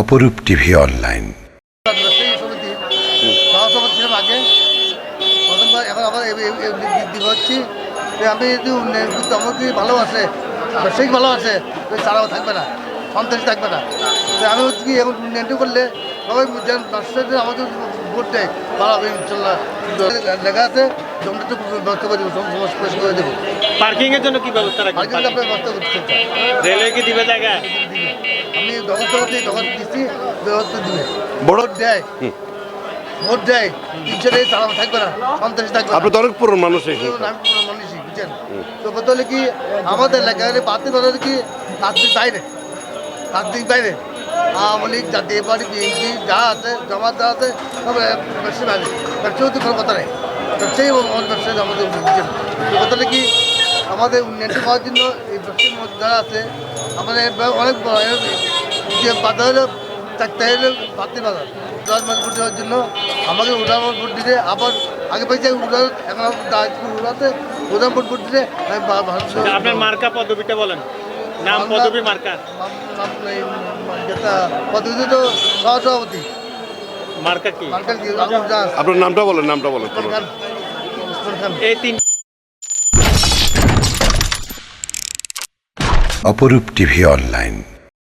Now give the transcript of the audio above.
অপরূপ TV online. আগে এখন আমি যদি উন্নয়ন ভালোবাসে আমার যদি ভালো আছে ব্যবসায়িক ভালো আছে, তো তারাও থাকবে না। সন্ত্রাসী থাকবে না। তো আমি হচ্ছে কি এখন করলে সবাই যেন ব্যবসায়ীদের আমাদের ভোট দেয় ভালো হবে ইনশাল্লাহ লেখা আছে জমিটা তো ব্যবস্থা করে দেবো সমস্ত করে দেবো। পার্কিং জন্য কি ব্যবস্থা রাখবেন? আপনার ব্যবস্থা করতে চাই। রেলওয়ে কি দিবে জায়গা আমি দখল করছি দখল দিচ্ছি ব্যবস্থা দিবে। বড় ভোট দেয়। ভোট দেয়। ইচ্ছাতে তারা থাকবে না সন্ত্রাসী থাকবে আপনি তো অনেক পুরনো মানুষ আমি মানুষই বুঝছেন? তো হলে কি আমাদের এলাকায় বাতিল বাজারে কি রাত্রির বাইরে রাত্রির বাইরে আওয়ামী লীগ জাতীয় পার্টি বিএনপি যা আছে জামাত আছে সব ব্যবসায়ী বাইরে ব্যবসায়ী তো কোনো কথা নেই ব্যবসায়ী ব্যবসায়ী আমাদের বুঝছেন তো কি আমাদের উন্নয়ন হওয়ার জন্য এই ব্যবসায়ীর মধ্যে যারা আছে আমাদের অনেক যে বাজার হলো চারটে হলো বাতিল বাজার মাস ভোট দেওয়ার জন্য আমাকে উড়ান ভোট দিতে আবার আগে পেয়েছে উড়ান এখন দায়িত্ব উড়াতে উড়ান ভোট ভোট দিতে আমি বা- ভারত আপনার মার্কা পদবিটা বলেন নাম পদবী পদবি মার্কা? নাম- নাম- এই যেটা তো সহসভাপতি। মার্কা কি? মার্কার আপনার নামটা বলেন নামটা বলেন। এই তিন অপরূপ টিভি অনলাইন।